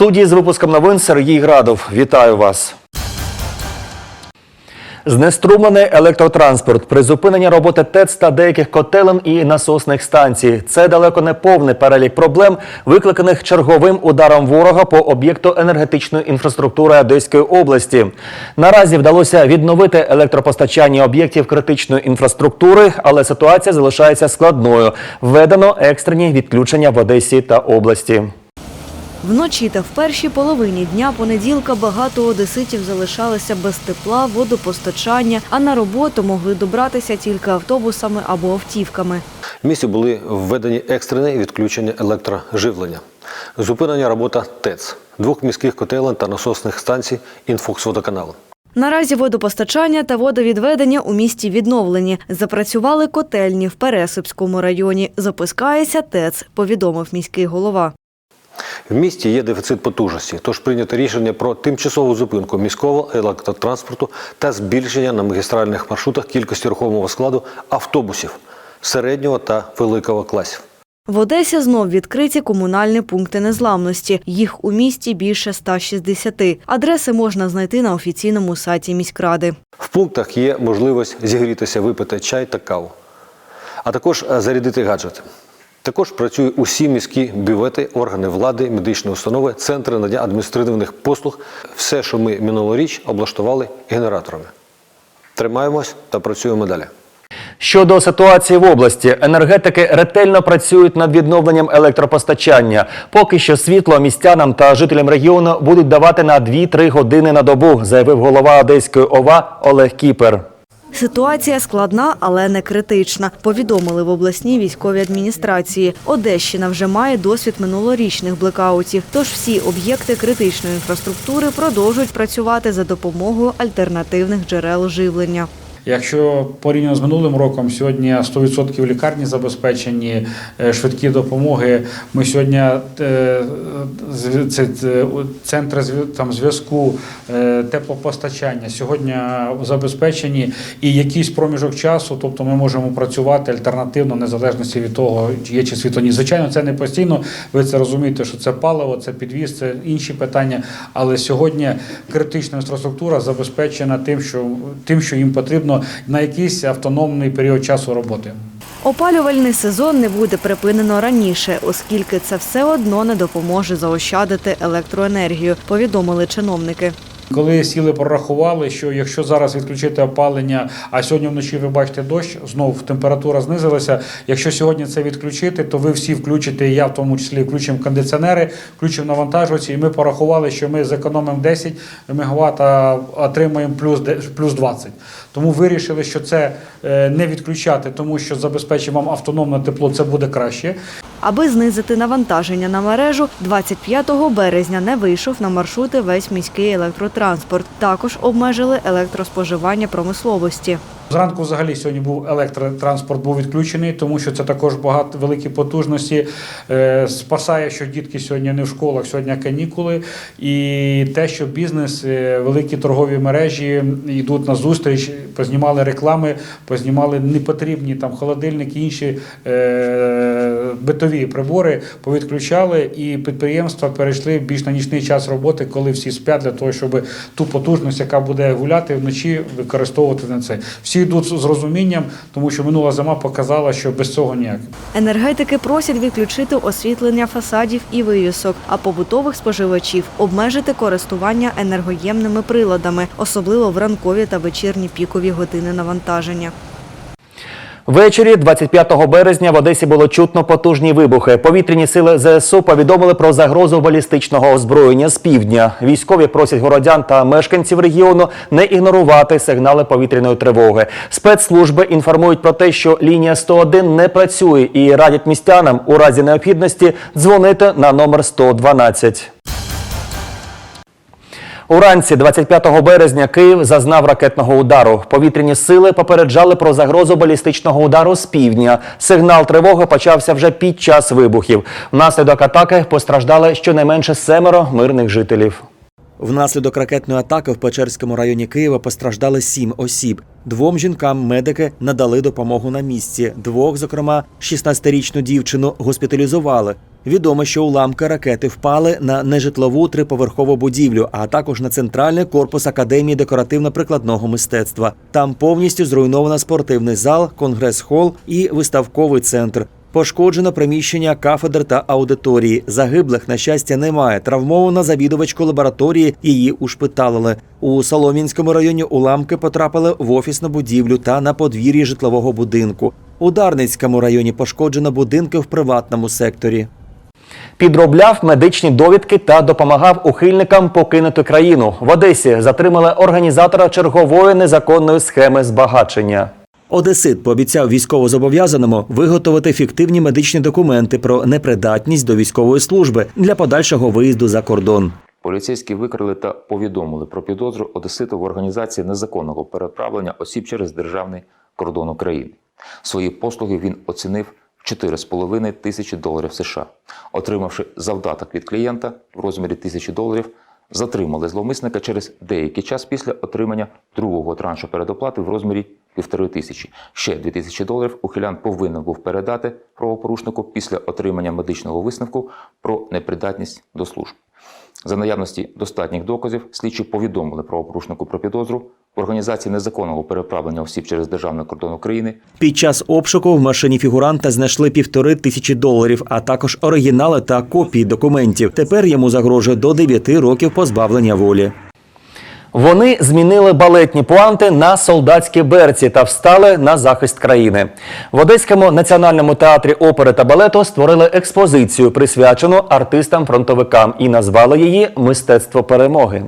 студії з випуском новин Сергій Градов. Вітаю вас. Знеструмлений електротранспорт, призупинення роботи ТЕЦ та деяких котелень і насосних станцій. Це далеко не повний перелік проблем, викликаних черговим ударом ворога по об'єкту енергетичної інфраструктури Одеської області. Наразі вдалося відновити електропостачання об'єктів критичної інфраструктури, але ситуація залишається складною. Введено екстрені відключення в Одесі та області. Вночі та в першій половині дня понеділка багато одеситів залишалися без тепла, водопостачання, а на роботу могли добратися тільки автобусами або автівками. В місті були введені екстрені відключення електроживлення, зупинення робота ТЕЦ, двох міських котелень та насосних станцій інфоксводоканалу. Наразі водопостачання та водовідведення у місті відновлені. Запрацювали котельні в Пересипському районі. Запускається ТЕЦ, повідомив міський голова. В місті є дефіцит потужності, тож прийнято рішення про тимчасову зупинку міського електротранспорту та збільшення на магістральних маршрутах кількості рухомого складу автобусів середнього та великого класів. В Одесі знов відкриті комунальні пункти незламності. Їх у місті більше 160. Адреси можна знайти на офіційному сайті міськради. В пунктах є можливість зігрітися, випити чай та каву, а також зарядити гаджети. Також працюють усі міські бювети, органи влади, медичні установи, центри надання адміністративних послуг. Все, що ми минулоріч облаштували генераторами. Тримаємось та працюємо далі. Щодо ситуації в області, енергетики ретельно працюють над відновленням електропостачання. Поки що світло містянам та жителям регіону будуть давати на 2-3 години на добу, заявив голова Одеської ОВА Олег Кіпер. Ситуація складна, але не критична. Повідомили в обласній військовій адміністрації. Одещина вже має досвід минулорічних блекаутів. Тож всі об'єкти критичної інфраструктури продовжують працювати за допомогою альтернативних джерел живлення. Якщо порівняно з минулим роком, сьогодні 100% лікарні забезпечені, е, швидкі допомоги. Ми сьогодні е, це, центри там, зв'язку, е, теплопостачання сьогодні забезпечені і якийсь проміжок часу, тобто ми можемо працювати альтернативно, незалежності від того, чи є чи світло. Звичайно, це не постійно. Ви це розумієте, що це паливо, це підвіз, це інші питання. Але сьогодні критична інфраструктура забезпечена тим, що тим, що їм потрібно на якийсь автономний період часу роботи. Опалювальний сезон не буде припинено раніше, оскільки це все одно не допоможе заощадити електроенергію, повідомили чиновники. Коли сіли, прорахували, що якщо зараз відключити опалення, а сьогодні вночі ви бачите дощ, знову температура знизилася. Якщо сьогодні це відключити, то ви всі включите, і я в тому числі включимо кондиціонери, включимо навантажувачі, і ми порахували, що ми зекономимо 10 МВт, а отримаємо плюс, плюс 20. Тому вирішили, що це е, не відключати, тому що забезпечимо вам автономне тепло, це буде краще. Аби знизити навантаження на мережу, 25 березня не вийшов на маршрути весь міський електротранспорт. Також обмежили електроспоживання промисловості. Зранку взагалі сьогодні був електротранспорт був відключений, тому що це також багато великі потужності. Е, спасає, що дітки сьогодні не в школах, сьогодні канікули. І те, що бізнес, е, великі торгові мережі йдуть на зустріч, познімали реклами, познімали непотрібні там холодильники, інші е, битові прибори, повідключали, і підприємства перейшли більш на нічний час роботи, коли всі сплять, для того, щоб ту потужність, яка буде гуляти вночі, використовувати на це. Всі йдуть з розумінням, тому що минула зима показала, що без цього ніяк. Енергетики просять відключити освітлення фасадів і вивісок, а побутових споживачів обмежити користування енергоємними приладами, особливо в ранкові та вечірні пікові години навантаження. Ввечері 25 березня в Одесі було чутно потужні вибухи. Повітряні сили ЗСУ повідомили про загрозу балістичного озброєння з півдня. Військові просять городян та мешканців регіону не ігнорувати сигнали повітряної тривоги. Спецслужби інформують про те, що лінія 101 не працює і радять містянам у разі необхідності дзвонити на номер 112. Уранці 25 березня Київ зазнав ракетного удару. Повітряні сили попереджали про загрозу балістичного удару з півдня. Сигнал тривоги почався вже під час вибухів. Внаслідок атаки постраждали щонайменше семеро мирних жителів. Внаслідок ракетної атаки в Печерському районі Києва постраждали сім осіб. Двом жінкам медики надали допомогу на місці. Двох, зокрема, 16-річну дівчину госпіталізували. Відомо, що уламки ракети впали на нежитлову триповерхову будівлю, а також на центральний корпус академії декоративно-прикладного мистецтва. Там повністю зруйновано спортивний зал, конгрес-хол і виставковий центр. Пошкоджено приміщення кафедр та аудиторії. Загиблих, на щастя, немає. Травмована завідувачку лабораторії. Її ушпиталили. У Солом'янському районі уламки потрапили в офісну будівлю та на подвір'ї житлового будинку. У Дарницькому районі пошкоджено будинки в приватному секторі. Підробляв медичні довідки та допомагав ухильникам покинути країну. В Одесі затримали організатора чергової незаконної схеми збагачення. Одесит пообіцяв військовозобов'язаному виготовити фіктивні медичні документи про непридатність до військової служби для подальшого виїзду за кордон. Поліцейські викрили та повідомили про підозру Одеситу в організації незаконного переправлення осіб через державний кордон України. Свої послуги він оцінив в 4,5 тисячі доларів США. Отримавши завдаток від клієнта в розмірі тисячі доларів, затримали зловмисника через деякий час після отримання другого траншу передоплати в розмірі півтори тисячі. Ще 2 тисячі доларів ухилян повинен був передати правопорушнику після отримання медичного висновку про непридатність до служб. За наявності достатніх доказів слідчі повідомили правопорушнику про підозру в організації незаконного переправлення осіб через державний кордон України Під час обшуку в машині фігуранта знайшли півтори тисячі доларів, а також оригінали та копії документів. Тепер йому загрожує до 9 років позбавлення волі. Вони змінили балетні пуанти на солдатські берці та встали на захист країни. В Одеському національному театрі опери та балету створили експозицію, присвячену артистам-фронтовикам, і назвали її Мистецтво перемоги.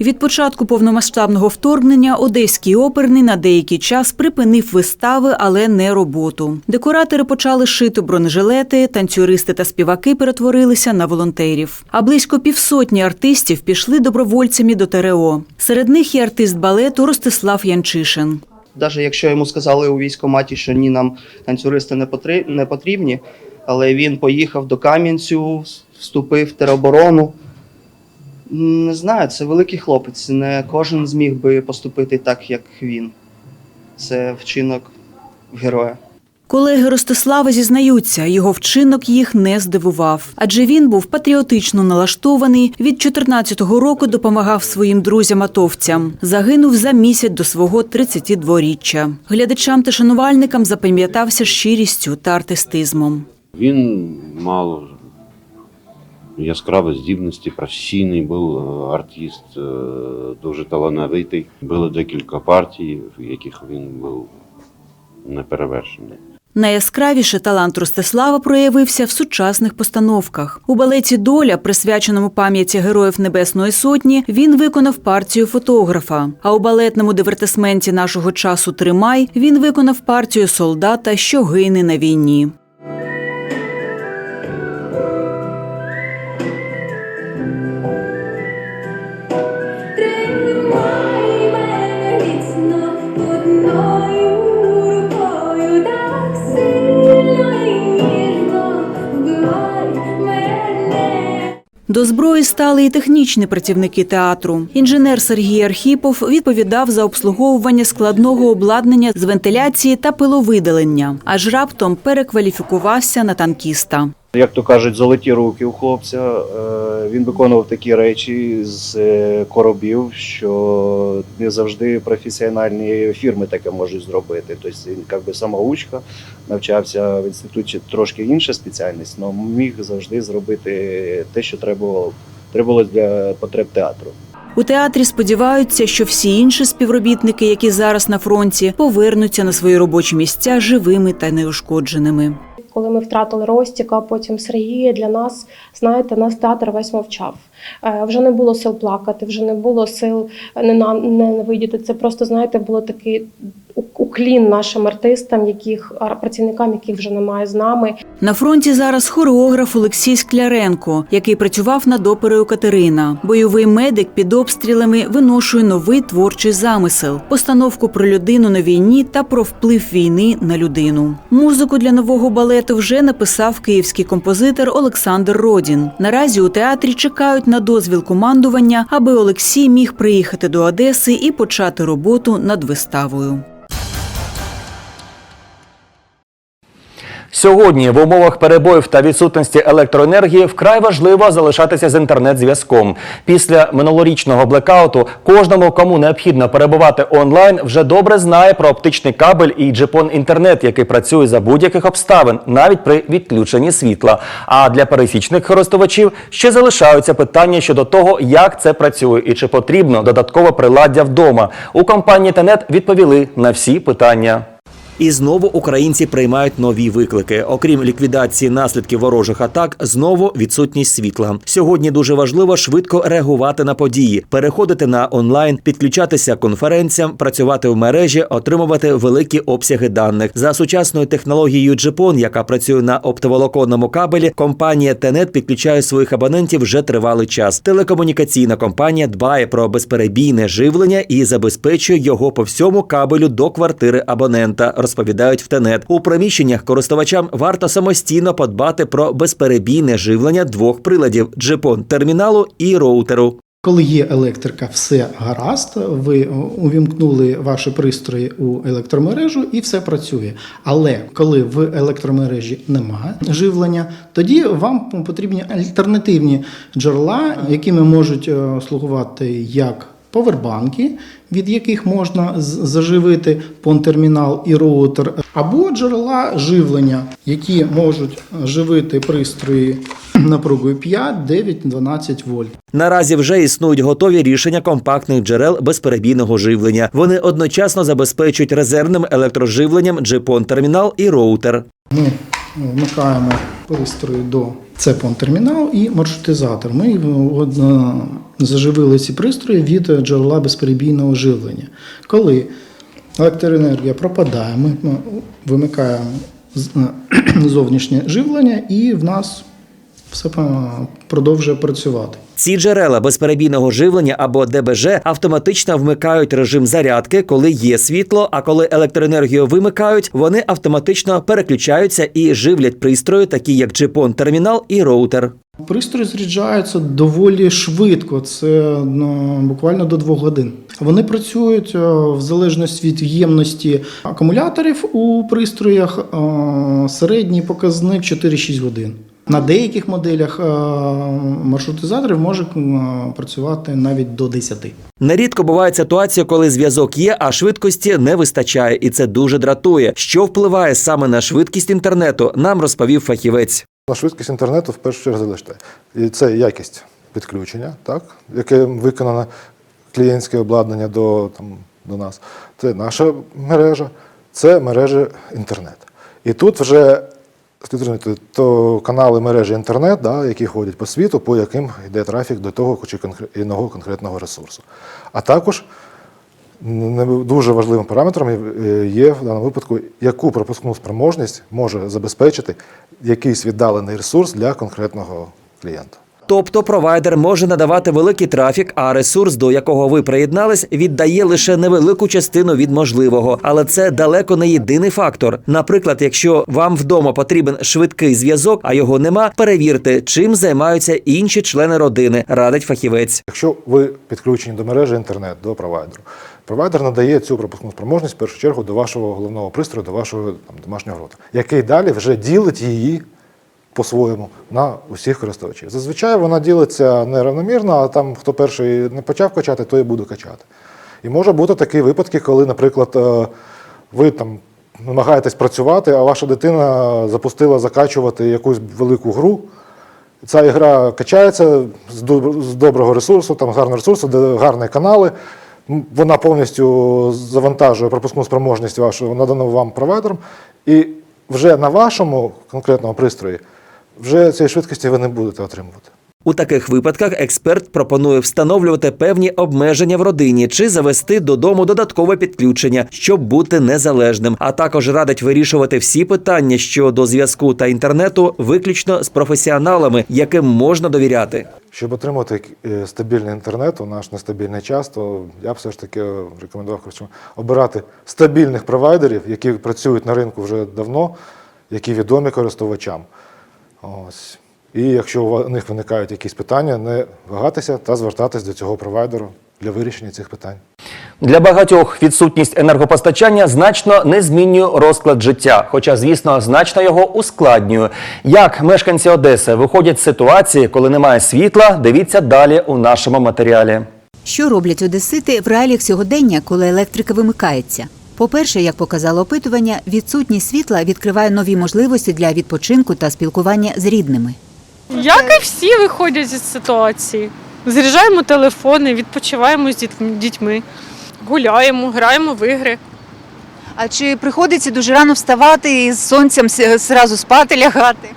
Від початку повномасштабного вторгнення Одеський оперний на деякий час припинив вистави, але не роботу. Декоратори почали шити бронежилети, танцюристи та співаки перетворилися на волонтерів. А близько півсотні артистів пішли добровольцями до ТРО. Серед них і артист балету Ростислав Янчишин. Навіть якщо йому сказали у військкоматі, що ні, нам танцюристи не потрібні, але він поїхав до Кам'янцю, вступив в тероборону. Не знаю, це великий хлопець. Не кожен зміг би поступити так, як він. Це вчинок героя. Колеги Ростислава зізнаються, його вчинок їх не здивував, адже він був патріотично налаштований. Від 14-го року допомагав своїм друзям-атовцям. Загинув за місяць до свого 32-річчя. Глядачам та шанувальникам запам'ятався щирістю та артистизмом. Він мав яскраві здібності, професійний був е, артист, е, дуже талановитий. Було декілька партій, в яких він був неперевершений. Найяскравіше талант Ростислава проявився в сучасних постановках. У балеті Доля, присвяченому пам'яті героїв Небесної Сотні, він виконав партію фотографа. А у балетному дивертисменті нашого часу Тримай він виконав партію солдата, що гине на війні. До зброї стали і технічні працівники театру. Інженер Сергій Архіпов відповідав за обслуговування складного обладнання з вентиляції та пиловидалення, аж раптом перекваліфікувався на танкіста. Як то кажуть, золоті руки у хлопця. Е, Він виконував такі речі з е, коробів, що не завжди професіональні фірми таке можуть зробити. Тобто він як би самоучка, навчався в інституті трошки інша спеціальність, але міг завжди зробити те, що треба було для потреб театру. У театрі сподіваються, що всі інші співробітники, які зараз на фронті, повернуться на свої робочі місця живими та неушкодженими. Коли ми втратили Ростіка, потім Сергія, для нас, знаєте, нас театр весь мовчав. Е, Вже не було сил плакати, вже не було сил нена- ненавидіти. Це просто, знаєте, було такий уклін нашим артистам, яких працівникам, яких вже немає з нами. На фронті зараз хореограф Олексій Скляренко, який працював над оперою Катерина. Бойовий медик під обстрілами виношує новий творчий замисел, постановку про людину на війні та про вплив війни на людину. Музику для нового балету вже написав київський композитор Олександр Родін. Наразі у театрі чекають на на дозвіл командування, аби Олексій міг приїхати до Одеси і почати роботу над виставою. Сьогодні в умовах перебоїв та відсутності електроенергії вкрай важливо залишатися з інтернет-зв'язком. Після минулорічного блекауту кожному, кому необхідно перебувати онлайн, вже добре знає про оптичний кабель і джепон інтернет, який працює за будь-яких обставин, навіть при відключенні світла. А для пересічних користувачів ще залишаються питання щодо того, як це працює і чи потрібно додаткове приладдя вдома. У компанії Тенет відповіли на всі питання. І знову українці приймають нові виклики. Окрім ліквідації наслідків ворожих атак, знову відсутність світла. Сьогодні дуже важливо швидко реагувати на події, переходити на онлайн, підключатися конференціям, працювати в мережі, отримувати великі обсяги даних за сучасною технологією GPON, яка працює на оптоволоконному кабелі. Компанія Тенет підключає своїх абонентів вже тривалий час. Телекомунікаційна компанія дбає про безперебійне живлення і забезпечує його по всьому кабелю до квартири абонента. Розповідають в Тенет. У приміщеннях користувачам варто самостійно подбати про безперебійне живлення двох приладів: джепон терміналу і роутеру. Коли є електрика, все гаразд. Ви увімкнули ваші пристрої у електромережу і все працює. Але коли в електромережі немає живлення, тоді вам потрібні альтернативні джерела, якими можуть е, слугувати як повербанки, від яких можна заживити понтермінал і роутер, або джерела живлення, які можуть живити пристрої напругою 5, 9, 12 вольт. Наразі вже існують готові рішення компактних джерел безперебійного живлення. Вони одночасно забезпечують резервним електроживленням джепон термінал і роутер. Ми вмикаємо пристрої до це термінал і маршрутизатор. Ми е, е, заживили ці пристрої від джерела безперебійного живлення. Коли електроенергія пропадає, ми вимикаємо е, зовнішнє живлення і в нас все продовжує працювати. Ці джерела безперебійного живлення або ДБЖ автоматично вмикають режим зарядки, коли є світло. А коли електроенергію вимикають, вони автоматично переключаються і живлять пристрої, такі як джепон термінал і роутер. Пристрої заряджаються доволі швидко, це ну, буквально до двох годин. Вони працюють е, в залежності від ємності акумуляторів у пристроях. е, Середній показник 4-6 годин. На деяких моделях е, маршрутизаторів може е, працювати навіть до 10. Нерідко буває ситуація, коли зв'язок є, а швидкості не вистачає, і це дуже дратує. Що впливає саме на швидкість інтернету, нам розповів фахівець. На швидкість інтернету в першу чергу залиште. І це якість підключення, так, яке виконано клієнтське обладнання до, там, до нас. Це наша мережа, це мережа інтернет. І тут вже слід то канали мережі інтернет, да, які ходять по світу, по яким йде трафік до того чи іного конкретного ресурсу. А також дуже важливим параметром є в даному випадку, яку пропускну спроможність може забезпечити якийсь віддалений ресурс для конкретного клієнта. Тобто провайдер може надавати великий трафік, а ресурс, до якого ви приєднались, віддає лише невелику частину від можливого. Але це далеко не єдиний фактор. Наприклад, якщо вам вдома потрібен швидкий зв'язок, а його нема, перевірте, чим займаються інші члени родини, радить фахівець. Якщо ви підключені до мережі інтернет, до провайдеру, провайдер надає цю пропускну спроможність в першу чергу до вашого головного пристрою, до вашого там, домашнього роутера, який далі вже ділить її по-своєму на усіх користувачів. Зазвичай вона ділиться неравномірно, а там хто перший не почав качати, той і буде качати. І може бути такі випадки, коли, наприклад, е, ви там намагаєтесь працювати, а ваша дитина запустила закачувати якусь велику гру. Ця ігра качається з доб- з доброго ресурсу, там гарного ресурсу, де гарні канали. Вона повністю завантажує пропускну спроможність вашу надану вам провайдером. І вже на вашому конкретному пристрої вже цієї швидкості ви не будете отримувати. У таких випадках експерт пропонує встановлювати певні обмеження в родині чи завести додому додаткове підключення, щоб бути незалежним. А також радить вирішувати всі питання щодо зв'язку та інтернету виключно з професіоналами, яким можна довіряти. Щоб отримати е, стабільний інтернет у наш нестабільний час, то я б все ж таки рекомендував коротше, обирати стабільних провайдерів, які працюють на ринку вже давно, які відомі користувачам. Ось. І якщо у них виникають якісь питання, не вагатися та звертатись до цього провайдеру для вирішення цих питань. Для багатьох відсутність енергопостачання значно не змінює розклад життя, хоча, звісно, значно його ускладнює. Як мешканці Одеси виходять з ситуації, коли немає світла, дивіться далі у нашому матеріалі. Що роблять одесити в реаліях сьогодення, коли електрика вимикається? По-перше, як показало опитування, відсутність світла відкриває нові можливості для відпочинку та спілкування з рідними. Як і всі виходять із ситуації. Заряджаємо телефони, відпочиваємо з діт- дітьми, гуляємо, граємо в ігри. А чи приходиться дуже рано вставати і з сонцем зразу спати лягати?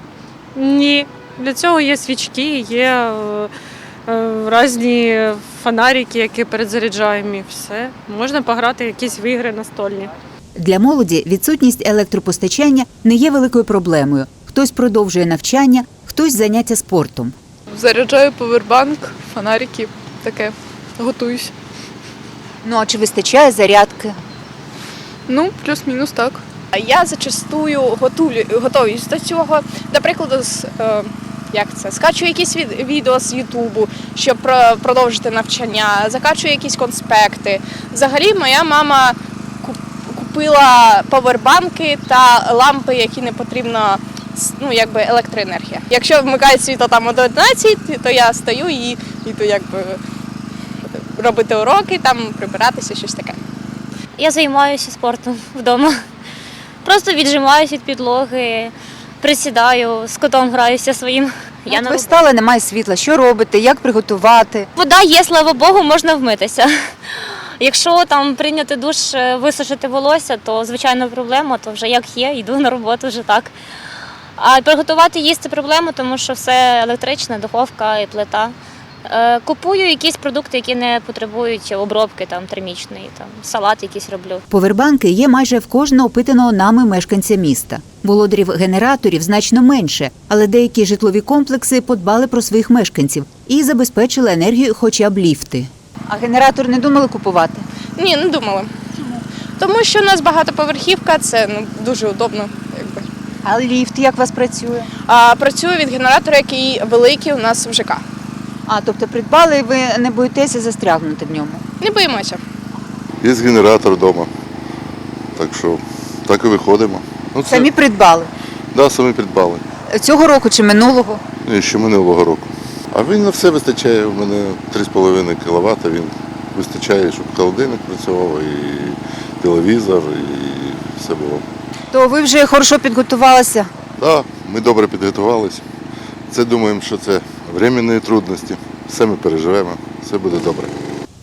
Ні. Для цього є свічки, є е, різні фонарики, які перезаряджаємо і все. Можна пограти якісь в ігри настольні. Для молоді відсутність електропостачання не є великою проблемою. Хтось продовжує навчання, хтось заняття спортом. Заряджаю повербанк, фонарики, таке. Готуюсь. Ну а чи вистачає зарядки? Ну, плюс-мінус так. Я зачастую готую, готуюсь до цього. До прикладу, з, е, як це, скачую якісь від, відео з Ютубу, щоб про- продовжити навчання, закачую якісь конспекти. Взагалі, моя мама купила повербанки та лампи, які не потрібно. Ну, якби електроенергія. Якщо вмикають світло там о 11, то я стою і йду якби робити уроки, там прибиратися, щось таке. Я займаюся спортом вдома. Просто віджимаюся від підлоги, присідаю, з котом граюся своїм. Я на ви стали, немає світла. Що робите? Як приготувати? Вода є, слава Богу, можна вмитися. Якщо там прийняти душ, е, висушити волосся, то звичайно проблема, то вже як є, йду на роботу вже так. А приготувати їсти проблема, тому що все електричне, духовка і плита. Е, Купую якісь продукти, які не потребують обробки там термічної, там салат якийсь роблю. Повербанки є майже в кожного опитаного нами мешканця міста. Володарів генераторів значно менше, але деякі житлові комплекси подбали про своїх мешканців і забезпечили енергію хоча б ліфти. А генератор не думали купувати? Ні, не думала. Тому що у нас багатоповерхівка, це ну, дуже удобно. Якби. А ліфт як у вас працює? А, працює від генератора, який великий у нас в ЖК. А тобто придбали, і ви не боїтеся застрягнути в ньому? Не боїмося. Є генератор вдома. Так що так і виходимо. Ну, це, Самі придбали Да, самі придбали. цього року чи минулого? Ні, ще минулого року. А він на все вистачає. У мене 3,5 кВт, він вистачає, щоб холодильник працював, і телевізор, і все було. То ви вже хорошо підготувалися. Так, ми добре підготувалися. Це думаємо, що це временні трудності. Все ми переживемо, все буде добре.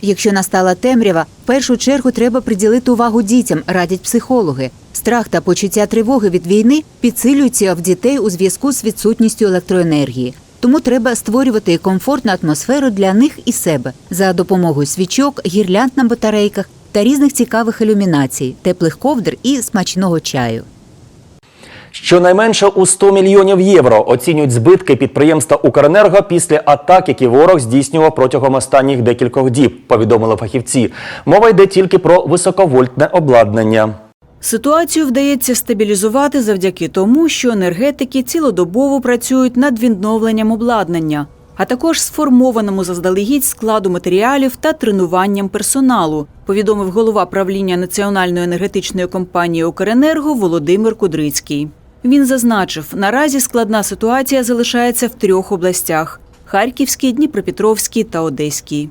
Якщо настала темрява, в першу чергу треба приділити увагу дітям, радять психологи. Страх та почуття тривоги від війни підсилюються в дітей у зв'язку з відсутністю електроенергії. Тому треба створювати комфортну атмосферу для них і себе за допомогою свічок, гірлянд на батарейках та різних цікавих ілюмінацій, теплих ковдр і смачного чаю. Щонайменше у 100 мільйонів євро оцінюють збитки підприємства Укренерго після атак, які ворог здійснював протягом останніх декількох діб, повідомили фахівці. Мова йде тільки про високовольтне обладнання. Ситуацію вдається стабілізувати завдяки тому, що енергетики цілодобово працюють над відновленням обладнання, а також сформованому заздалегідь складу матеріалів та тренуванням персоналу, повідомив голова правління Національної енергетичної компанії Укренерго Володимир Кудрицький. Він зазначив, наразі складна ситуація залишається в трьох областях: Харківській, Дніпропетровській та Одеській.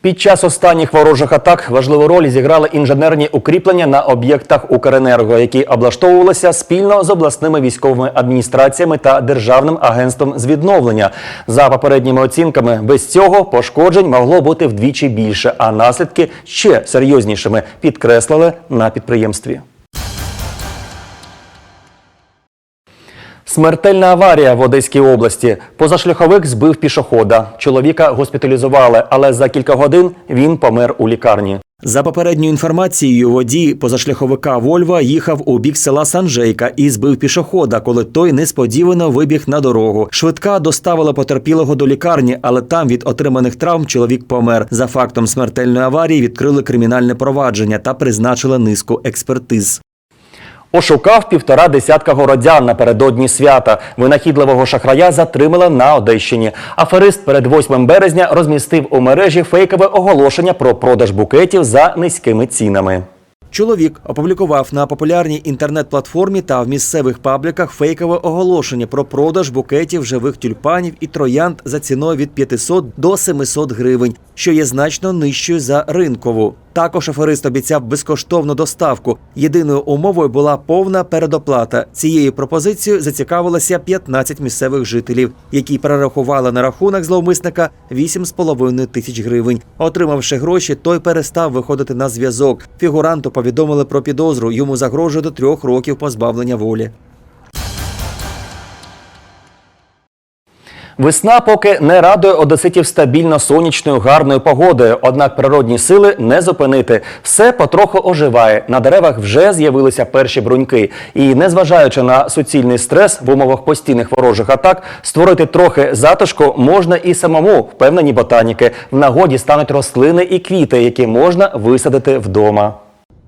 Під час останніх ворожих атак важливу роль зіграли інженерні укріплення на об'єктах Укренерго, які облаштовувалися спільно з обласними військовими адміністраціями та державним агентством з відновлення. За попередніми оцінками, без цього пошкоджень могло бути вдвічі більше, а наслідки ще серйознішими підкреслили на підприємстві. Смертельна аварія в Одеській області. Позашляховик збив пішохода. Чоловіка госпіталізували, але за кілька годин він помер у лікарні. За попередньою інформацією, водій позашляховика Вольва їхав у бік села Санжейка і збив пішохода, коли той несподівано вибіг на дорогу. Швидка доставила потерпілого до лікарні, але там від отриманих травм чоловік помер. За фактом смертельної аварії відкрили кримінальне провадження та призначили низку експертиз. Ошукав півтора десятка городян напередодні свята. Винахідливого шахрая затримали на Одещині. Аферист перед 8 березня розмістив у мережі фейкове оголошення про продаж букетів за низькими цінами. Чоловік опублікував на популярній інтернет-платформі та в місцевих пабліках фейкове оголошення про продаж букетів живих тюльпанів і троянд за ціною від 500 до 700 гривень, що є значно нижчою за ринкову. Також аферист обіцяв безкоштовну доставку. Єдиною умовою була повна передоплата. Цією пропозицією зацікавилося 15 місцевих жителів, які перерахували на рахунок зловмисника 8,5 тисяч гривень. Отримавши гроші, той перестав виходити на зв'язок. Фігуранту повідомили про підозру. Йому загрожує до трьох років позбавлення волі. Весна поки не радує одеситів стабільно сонячною гарною погодою, однак природні сили не зупинити. Все потроху оживає. На деревах вже з'явилися перші бруньки. І незважаючи на суцільний стрес в умовах постійних ворожих атак, створити трохи затишку можна і самому, впевнені ботаніки. В нагоді стануть рослини і квіти, які можна висадити вдома.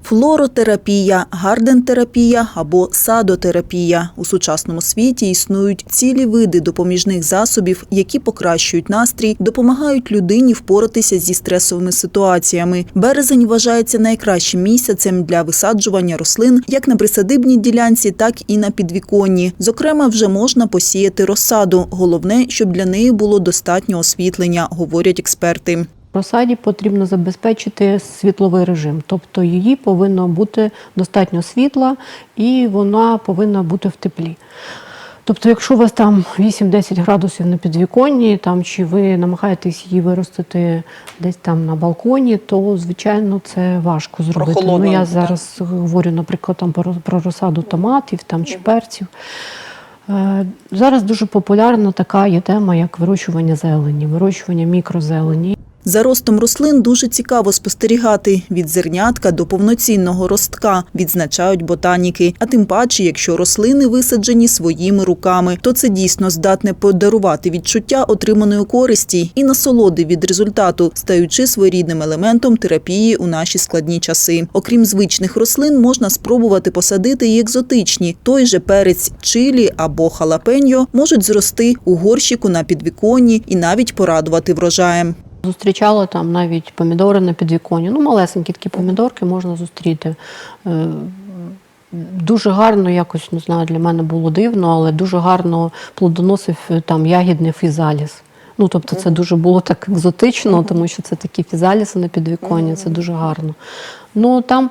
Флоротерапія, гардентерапія або садотерапія у сучасному світі існують цілі види допоміжних засобів, які покращують настрій, допомагають людині впоратися зі стресовими ситуаціями. Березень вважається найкращим місяцем для висаджування рослин як на присадибній ділянці, так і на підвіконні. Зокрема, вже можна посіяти розсаду. Головне, щоб для неї було достатньо освітлення, говорять експерти. Розсаді потрібно забезпечити світловий режим, тобто її повинно бути достатньо світла і вона повинна бути в теплі. Тобто, якщо у вас там 8-10 градусів на підвіконні, там, чи ви намагаєтесь її виростити десь там на балконі, то звичайно це важко зробити. Прохолодно, Ну, я так. зараз говорю, наприклад, там про, про розсаду томатів там, чи перців. Е, Зараз дуже популярна така є тема, як вирощування зелені, вирощування мікрозелені. За ростом рослин дуже цікаво спостерігати від зернятка до повноцінного ростка, відзначають ботаніки. А тим паче, якщо рослини висаджені своїми руками, то це дійсно здатне подарувати відчуття отриманої користі і насолоди від результату, стаючи своєрідним елементом терапії у наші складні часи. Окрім звичних рослин, можна спробувати посадити і екзотичні. Той же перець чилі або халапеньо можуть зрости у горщику на підвіконні і навіть порадувати врожаєм. Зустрічала там навіть помідори на підвіконі. Ну, малесенькі такі помідорки можна зустріти. Е, Дуже гарно, якось не знаю, для мене було дивно, але дуже гарно плодоносив е, там ягідний фізаліс. Ну, тобто це дуже було так екзотично, тому що це такі фізаліси на підвіконні, це дуже гарно. Ну там,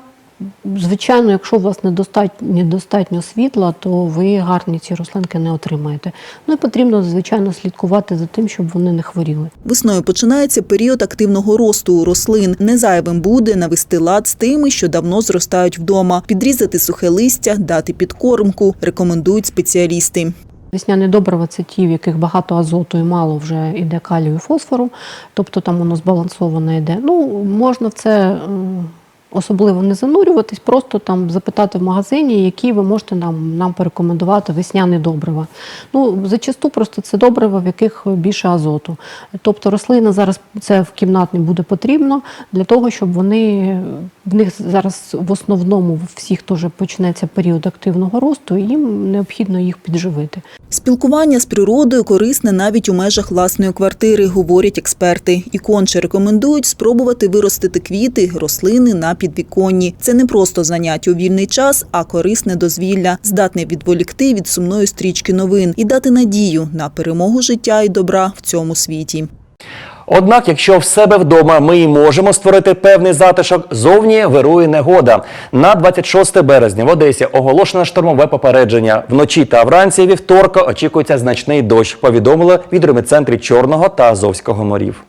звичайно, якщо у вас недостатньо, недостатньо світла, то ви гарні ці рослинки не отримаєте. Ну і потрібно, звичайно, слідкувати за тим, щоб вони не хворіли. Весною починається період активного росту у рослин. Незайвим буде навести лад з тими, що давно зростають вдома, підрізати сухе листя, дати підкормку, рекомендують спеціалісти. Весняні добрива це ті, в яких багато азоту і мало вже йде калію і фосфору, тобто там воно збалансоване йде. Ну, можна в це особливо не занурюватись, просто там запитати в магазині, які ви можете нам, нам порекомендувати весняні добрива. Ну, зачасту просто це добрива, в яких більше азоту. Тобто рослини зараз це в кімнатні буде потрібно для того, щоб вони в них зараз в основному всіх теж почнеться період активного росту, і їм необхідно їх підживити. Спілкування з природою корисне навіть у межах власної квартири, говорять експерти. І конче рекомендують спробувати виростити квіти, рослини на підвіконні. Це не просто заняття у вільний час, а корисне дозвілля, здатне відволікти від сумної стрічки новин і дати надію на перемогу життя і добра в цьому світі. Однак, якщо в себе вдома ми і можемо створити певний затишок, зовні вирує негода. На 26 березня в Одесі оголошено штормове попередження. Вночі та вранці вівторка очікується значний дощ. Повідомили в гідрометцентрі Чорного та Азовського морів.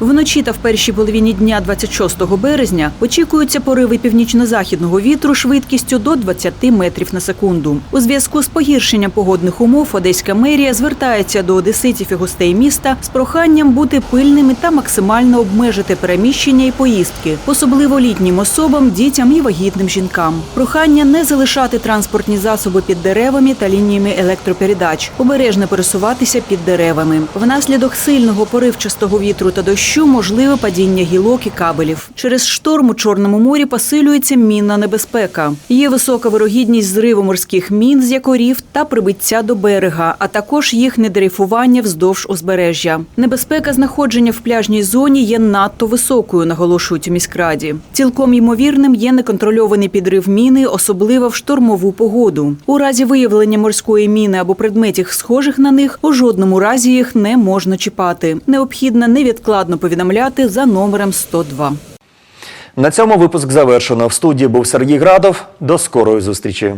Вночі та в першій половині дня 26 березня очікуються пориви північно-західного вітру швидкістю до 20 метрів на секунду. У зв'язку з погіршенням погодних умов Одеська мерія звертається до одеситів і гостей міста з проханням бути пильними та максимально обмежити переміщення і поїздки, особливо літнім особам, дітям і вагітним жінкам. Прохання не залишати транспортні засоби під деревами та лініями електропередач, обережно пересуватися під деревами. Внаслідок сильного поривчастого вітру та дощу дощу можливе падіння гілок і кабелів. Через шторм у Чорному морі посилюється мінна небезпека. Є висока вирогідність зриву морських мін з якорів та прибиття до берега, а також їх недрейфування вздовж узбережжя. Небезпека знаходження в пляжній зоні є надто високою, наголошують у міськраді. Цілком ймовірним є неконтрольований підрив міни, особливо в штормову погоду. У разі виявлення морської міни або предметів, схожих на них, у жодному разі їх не можна чіпати. Необхідно невідкладно повідомляти за номером 102. На цьому випуск завершено. В студії був Сергій Градов. До скорої зустрічі.